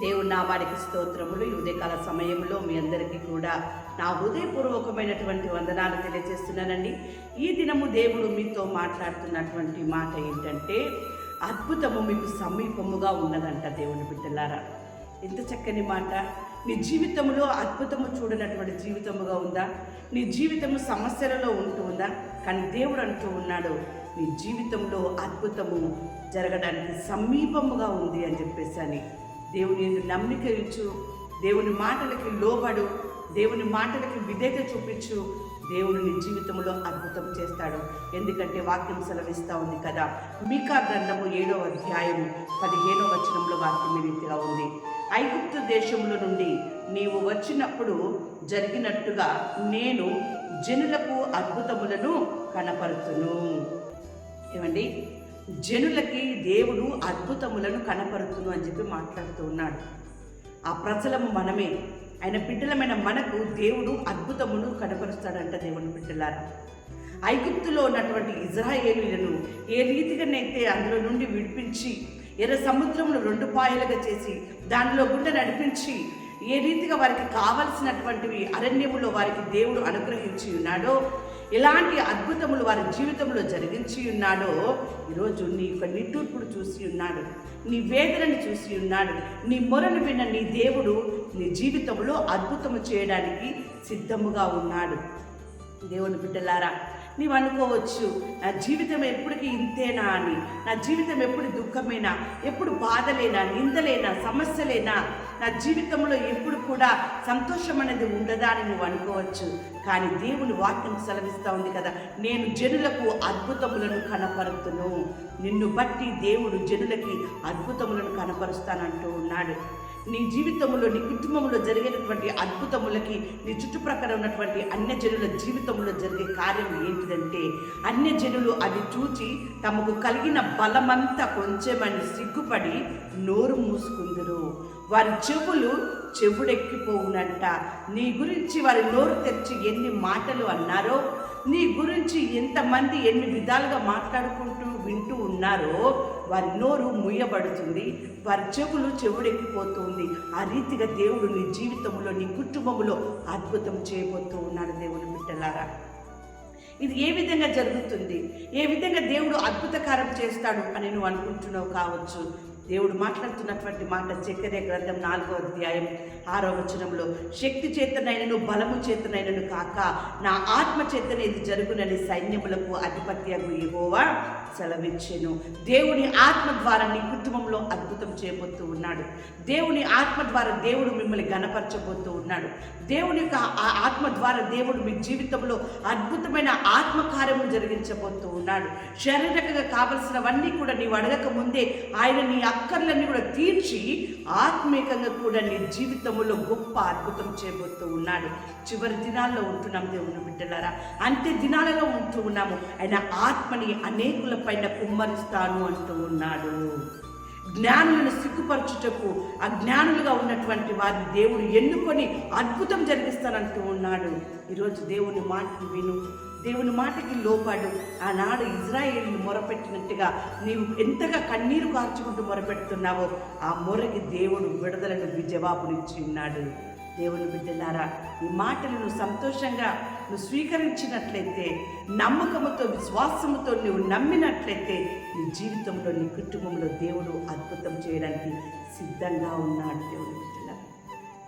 దేవుడు నామానికి స్తోత్రములు. ఈ ఉదయకాల సమయంలో మీ అందరికీ కూడా నా హృదయపూర్వకమైనటువంటి వందనాలు తెలియజేస్తున్నానండి. ఈ దినము దేవుడు మీతో మాట్లాడుతున్నటువంటి మాట ఏంటంటే అద్భుతము మీకు సమీపముగా ఉన్నదంట దేవుని బిడ్డలారా. ఎంత చక్కని మాట. నీ జీవితంలో అద్భుతము చూడనటువంటి జీవితముగా ఉందా? నీ జీవితము సమస్యలలో ఉంటూ ఉందా? కానీ దేవుడు అంటూ ఉన్నాడు నీ జీవితంలో అద్భుతము జరగడానికి సమీపముగా ఉంది అని చెప్పేసి అని. దేవుని నమ్మిక ఇచ్చు దేవుని మాటలకి లోబడు దేవుని మాటలకి విధేత చూపించు. దేవుడు నీ జీవితంలో అద్భుతం చేస్తాడు. ఎందుకంటే వాక్యం సెలవిస్తూ ఉంది కదా. మీకా గ్రంథము ఏడో అధ్యాయము పదిహేనో వచనంలో వాక్యం రీతిగా ఉంది. ఐగుప్తు దేశంలో నుండి నీవు వచ్చినప్పుడు జరిగినట్టుగా నేను జనులకు అద్భుతములను కనపరుతును. ఏమండి? జనులకి దేవుడు అద్భుతములను కనపరుతును అని చెప్పి మాట్లాడుతూ ఉన్నాడు. ఆ ప్రజలము మనమే. ఆయన బిడ్డలమైన మనకు దేవుడు అద్భుతమును కనపరుస్తాడంట దేవుని బిడ్డలారా. ఐగుప్తులో ఉన్నటువంటి ఇజ్రాయేలీలను ఏ రీతిగానైతే అందులో నుండి విడిపించి ఎర్ర సముద్రంలో రెండు పాయలుగా చేసి దానిలో గుండె నడిపించి ఏ రీతిగా వారికి కావలసినటువంటివి అరణ్యములో వారికి దేవుడు అనుగ్రహించి ఉన్నాడో ఎలాంటి అద్భుతములు వారి జీవితంలో జరిగించి ఉన్నాడో ఈరోజు నీ యొక్క నిట్టూర్పుడు చూసి ఉన్నాడు నీ వేదనని చూసి ఉన్నాడు నీ మొరను విన్న నీ దేవుడు నీ జీవితంలో అద్భుతము చేయడానికి సిద్ధముగా ఉన్నాడు. దేవుని బిడ్డలారా నీవు అనుకోవచ్చు నా జీవితం ఎప్పటికీ ఇంతేనా అని. నా జీవితం ఎప్పుడు దుఃఖమేనా? ఎప్పుడు బాధలేనా? నిందలేనా? సమస్యలేనా? నా జీవితంలో ఎప్పుడు కూడా సంతోషం అనేది ఉండదా అని నువ్వు అనుకోవచ్చు కానీ దేవుని వాక్యం సెలవిస్తూ ఉంది కదా నేను జనులకు అద్భుతములను కనపరుతును. నిన్ను బట్టి దేవుడు జనులకి అద్భుతములను కనపరుస్తానంటూ ఉన్నాడు. నీ జీవితంలో నీ కుటుంబంలో జరిగేటటువంటి అద్భుతములకి నీ చుట్టుప్రక్కల ఉన్నటువంటి అన్య జనుల జీవితంలో జరిగే కార్యం ఏంటిదంటే అన్య జనులు అది చూచి తమకు కలిగిన బలమంతా కొంచెమని సిగ్గుపడి నోరు మూసుకుందరు. వారి చెవులు చెవుడెక్కిపోవునంట. నీ గురించి వారి నోరు తెరిచి ఎన్ని మాటలు అన్నారో నీ గురించి ఎంతమంది ఎన్ని విధాలుగా మాట్లాడుకుంటూ వింటూ ఉన్నారో వారి నోరు ముయ్యబడుతుంది వారి చెవులు చెవుడెక్కిపోతుంది ఆ రీతిగా దేవుడు నీ జీవితంలో నీ కుటుంబంలో అద్భుతం చేయబోతూ ఉన్నాడు దేవుని బిడ్డలారా. ఇది ఏ విధంగా జరుగుతుంది? ఏ విధంగా దేవుడు అద్భుతకారం చేస్తాడు అని నువ్వు అనుకుంటున్నావు కావచ్చు? దేవుడు మాట్లాడుతున్నటువంటి మాట చక్కరే గ్రంథం నాలుగో అధ్యాయం ఆరో వచనంలో శక్తి చేతనైనను బలము చేతనైనను కాక నా ఆత్మ చేతనేది జరుగునని సైన్యములకు అధిపత్యకు యెహోవా సెలవిచ్చాను. దేవుని ఆత్మ ద్వారా నీ కుటుంబంలో అద్భుతం చేయబోతూ ఉన్నాడు. దేవుని ఆత్మ ద్వారా దేవుడు మిమ్మల్ని గణపరచబోతూ ఉన్నాడు. దేవుని యొక్క ఆ- ఆత్మ ద్వారా దేవుడు మీ జీవితంలో అద్భుతమైన ఆత్మకార్యము జరిగించబోతూ ఉన్నాడు. శారీరకంగా కావలసినవన్నీ కూడా నీవు అడగక ముందే ఆయన నీ అక్కర్లన్నీ కూడా తీర్చి ఆత్మీయంగా కూడా నీ జీవితంలో గొప్ప అద్భుతం చేయబోతూ ఉన్నాడు. చివరి దినాల్లో ఉంటున్నాం దేవుని బిడ్డలారా. అంతే దినాలలో ఉంటూ ఉన్నాము. ఆయన ఆత్మని అనేకుల పైన కుమ్మరిస్తాను అంటూ ఉన్నాడు. జ్ఞానులను సిగ్గుపరచుటకు అజ్ఞానులుగా ఉన్నటువంటి వారిని దేవుడు ఎన్నుకొని అద్భుతం జరిగిస్తానంటూ ఉన్నాడు. ఈరోజు దేవుని మాటలు విను. దేవుని మాటకి లోపాడు ఆనాడు ఇజ్రాయేల్ని మొరపెట్టినట్టుగా నీవు ఎంతగా కన్నీరు కార్చుకుంటూ మొరపెడుతున్నావో ఆ మొరకి దేవుడు విడుదలను జవాబునిచ్చి ఉన్నాడు. దేవుని బిడ్డలారా ఈ మాటలు నువ్వు సంతోషంగా నువ్వు స్వీకరించినట్లయితే నమ్మకముతో విశ్వాసముతో నువ్వు నమ్మినట్లయితే నీ జీవితంలో నీ కుటుంబంలో దేవుడు అద్భుతం చేయడానికి సిద్ధంగా ఉన్నాడు దేవుడు.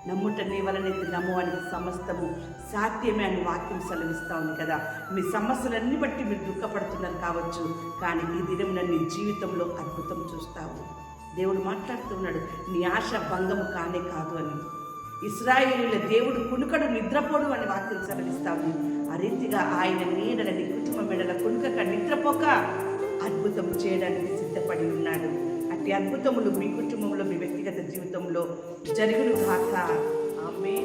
నమ్ముట నీ వలనైతే నమ్మువానికి సమస్తము సాధ్యమే అని వాక్యం సెలవిస్తా ఉంది కదా. మీ సమస్యలన్నీ బట్టి మీరు దుఃఖపడుతున్నారు కావచ్చు కానీ ఈ దినం నీ జీవితంలో అద్భుతం చూస్తావు. దేవుడు మాట్లాడుతున్నాడు నీ ఆశ భంగము కానే కాదు అని. ఇస్రాయేలీల దేవుడు కునుకడు నిద్రపోడు అని వాక్యం సెలవిస్తాము ఆ రీతిగా ఆయన నీడల నీ కుటుంబ మెడల కునుకక నిద్రపోక అద్భుతం చేయడానికి సిద్ధపడి ఉన్నాడు. అట్టి అద్భుతములు మీ కుటుంబంలో జీవితంలో జరుగును కాక ఆమె